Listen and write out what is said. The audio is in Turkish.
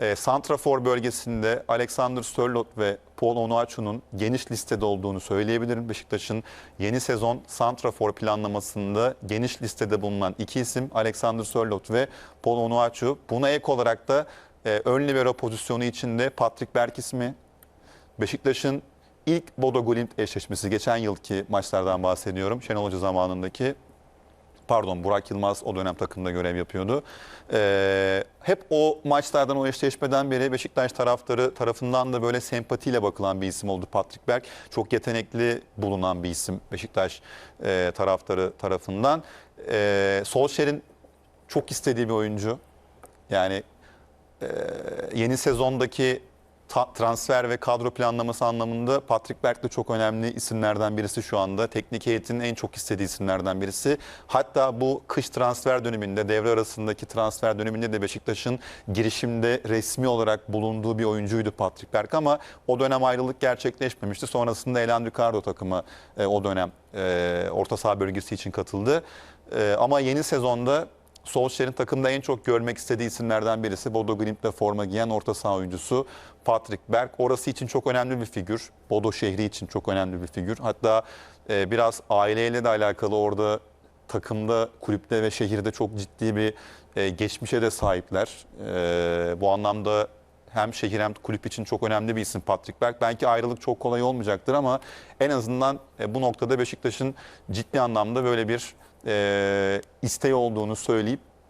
E, Santrafor bölgesinde Alexander Sörloth ve Paul Onuachu'nun geniş listede olduğunu söyleyebilirim. Beşiktaş'ın yeni sezon Santrafor planlamasında geniş listede bulunan iki isim Alexander Sörloth ve Paul Onuachu. Buna ek olarak da e, ön libero pozisyonu içinde Patrick Berg ismi, Beşiktaş'ın ilk Bodo Glimt eşleşmesi geçen yılki maçlardan bahsediyorum. Şenol Hoca zamanındaki pardon Burak Yılmaz o dönem takımda görev yapıyordu. Ee, hep o maçlardan o eşleşmeden beri Beşiktaş taraftarı tarafından da böyle sempatiyle bakılan bir isim oldu Patrick Berg. Çok yetenekli bulunan bir isim Beşiktaş e, taraftarı tarafından. E, Solskjaer'in çok istediği bir oyuncu. Yani e, yeni sezondaki ta- transfer ve kadro planlaması anlamında Patrick Berg de çok önemli isimlerden birisi şu anda. Teknik heyetin en çok istediği isimlerden birisi. Hatta bu kış transfer döneminde, devre arasındaki transfer döneminde de Beşiktaş'ın girişimde resmi olarak bulunduğu bir oyuncuydu Patrick Berg ama o dönem ayrılık gerçekleşmemişti. Sonrasında Elan Ricardo takımı e, o dönem e, orta saha bölgesi için katıldı. E, ama yeni sezonda Solskjaer'in takımda en çok görmek istediği isimlerden birisi Bodo Glimt'le forma giyen orta saha oyuncusu Patrick Berg. Orası için çok önemli bir figür. Bodo şehri için çok önemli bir figür. Hatta e, biraz aileyle de alakalı orada takımda, kulüpte ve şehirde çok ciddi bir e, geçmişe de sahipler. E, bu anlamda hem şehir hem kulüp için çok önemli bir isim Patrick Berg. Belki ayrılık çok kolay olmayacaktır ama en azından e, bu noktada Beşiktaş'ın ciddi anlamda böyle bir e, isteği olduğunu söyleyip